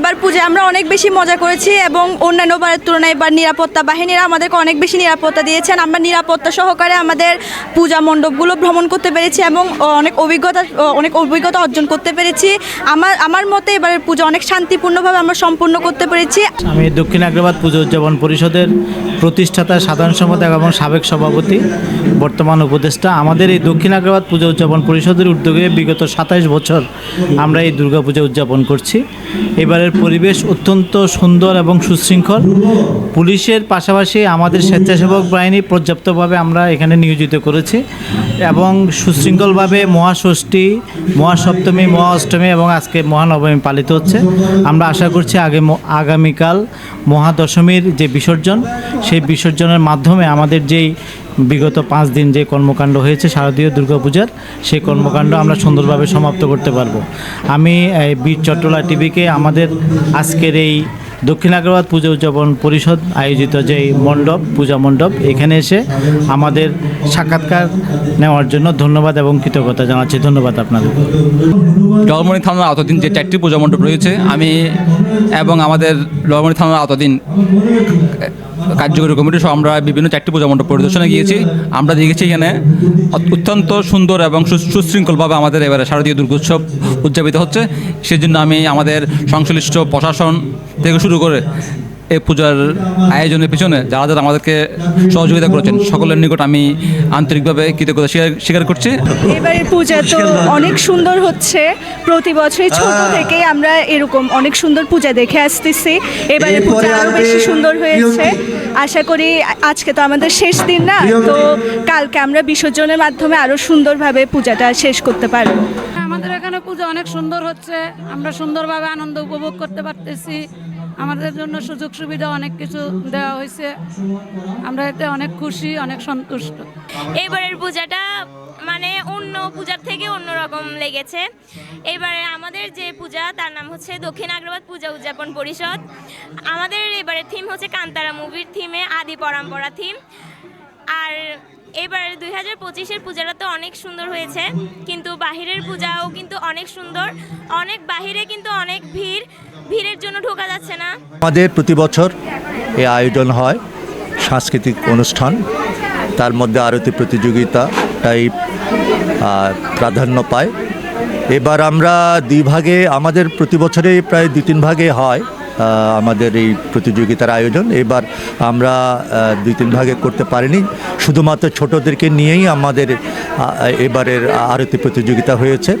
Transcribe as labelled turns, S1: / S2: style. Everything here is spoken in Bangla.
S1: এবার পূজায় আমরা অনেক বেশি মজা করেছি এবং অন্যান্য বারের তুলনায় এবার নিরাপত্তা বাহিনীরা আমাদেরকে অনেক বেশি নিরাপত্তা দিয়েছেন। আমরা নিরাপত্তা সহকারে আমাদের পূজা মণ্ডপগুলো ভ্রমণ করতে পেরেছি এবং অনেক অভিজ্ঞতা অনেক অভিজ্ঞতা অর্জন করতে পেরেছি। আমার আমার মতে এবারের পূজা অনেক শান্তিপূর্ণভাবে আমরা সম্পূর্ণ করতে পেরেছি।
S2: আমি দক্ষিণ আগ্রাবাদ পুজো উদযাপন পরিষদের প্রতিষ্ঠাতা সাধারণ সম্পাদক এবং সাবেক সভাপতি, বর্তমান উপদেষ্টা। আমাদের এই দক্ষিণ আগ্রাবাদ পুজো উদযাপন পরিষদের উদ্যোগে বিগত সাতাইশ বছর আমরা এই দুর্গাপূজা উদযাপন করছি। এবারের পরিবেশ অত্যন্ত সুন্দর এবং সুশৃঙ্খল। পুলিশের পাশাপাশি আমাদের স্বেচ্ছাসেবক বাহিনী পর্যাপ্তভাবে আমরা এখানে নিয়োজিত করেছি এবং সুশৃঙ্খলভাবে মহাষষ্ঠী, মহাসপ্তমী মহা অষ্টমী এবং আজকে মহানবমী পালিত হচ্ছে। আমরা আশা করছি আগে আগামীকাল মহাদশমীর যে বিসর্জন সেই বিসর্জনের মাধ্যমে আমাদের যেই বিগত পাঁচ দিন যে কর্মকাণ্ড হয়েছে শারদীয় দুর্গাপূজার, সেই কর্মকাণ্ড আমরা সুন্দরভাবে সমাপ্ত করতে পারব। আমি বীর চট্টলা টিভিকে আমাদের আজকের এই দক্ষিণ আগ্রাবাদ পূজা উদযাপন পরিষদ আয়োজিত যে মণ্ডপ, পূজা মণ্ডপ, এখানে এসে আমাদের সাক্ষাৎকার নেওয়ার জন্য ধন্যবাদ এবং কৃতজ্ঞতা জানাচ্ছি। ধন্যবাদ আপনাদের।
S3: ডলমণি থানার আওতাধীন যে চারটি পূজা মণ্ডপ রয়েছে, আমি এবং আমাদের ডলমণি থানার আওতাধীন কার্যকরী কমিটি সহ আমরা বিভিন্ন চারটি পূজা মণ্ডপ পরিদর্শনে গিয়েছি। আমরা দেখেছি এখানে অত- অত্যন্ত সুন্দর এবং সুশৃঙ্খলভাবে আমাদের এবারে শারদীয় দুর্গোৎসব উদযাপিত হচ্ছে। সেজন্য আমি আমাদের সংশ্লিষ্ট প্রশাসন থেকে শুরু করে এই পূজার আয়োজনের পিছনে যারা যারা আমাদেরকে সহযোগিতা করেছেন সকলের নিকট আমি আন্তরিকভাবে কৃতজ্ঞতা স্বীকার- করছি।
S1: এবারের পূজা তো অনেক সুন্দর হচ্ছে। প্রতি বছরই ছোট থেকে আমরা এরকম অনেক সুন্দর পূজা দেখে আসতেছি। এবারে পূজা আরও বেশি সুন্দর হয়েছে। আশা করি আজকে তো আমাদের শেষ দিন না তো কালকে আমরা বিসর্জনের মাধ্যমে আরও সুন্দরভাবে পূজাটা শেষ করতে পারব।
S4: আমাদের এখানে পূজা অনেক সুন্দর হচ্ছে। আমরা সুন্দরভাবে আনন্দ উপভোগ করতে পারতেছি। আমাদের জন্য সুযোগ সুবিধা অনেক কিছু দেওয়া হয়েছে। আমরা এতে অনেক খুশি, অনেক সন্তুষ্ট।
S5: এইবারের পূজাটা মানে অন্য পূজার থেকে অন্যরকম লেগেছে। এবারে আমাদের যে পূজা, তার নাম হচ্ছে দক্ষিণ আগ্রাবাদ পূজা উদযাপন পরিষদ। আমাদের এবারে থিম হচ্ছে কান্তারা মুভির থিমে আদি পরম্পরা থিম আর এবার দুই হাজার পঁচিশের পূজাটা তো অনেক সুন্দর হয়েছে কিন্তু বাহিরের পূজাও কিন্তু অনেক সুন্দর। অনেক বাহিরে কিন্তু অনেক ভিড় ভিড়ের জন্য ঢোকা যাচ্ছে না।
S6: আমাদের প্রতি বছর এই আয়োজন হয় সাংস্কৃতিক অনুষ্ঠান। তার মধ্যে আরতি প্রতিযোগিতাটাই আহ, প্রাধান্য পায়। এবার আমরা দুই ভাগে আমাদের প্রতি বছরে প্রায় দুই তিন ভাগে হয়। আমাদের এই প্রতিযোগিতার আয়োজন। এবার আমরা দুই তিন ভাগে করতে পারিনি। শুধুমাত্র ছোটদেরকে নিয়েই আমাদের এবারের আরতি প্রতিযোগিতা হয়েছে।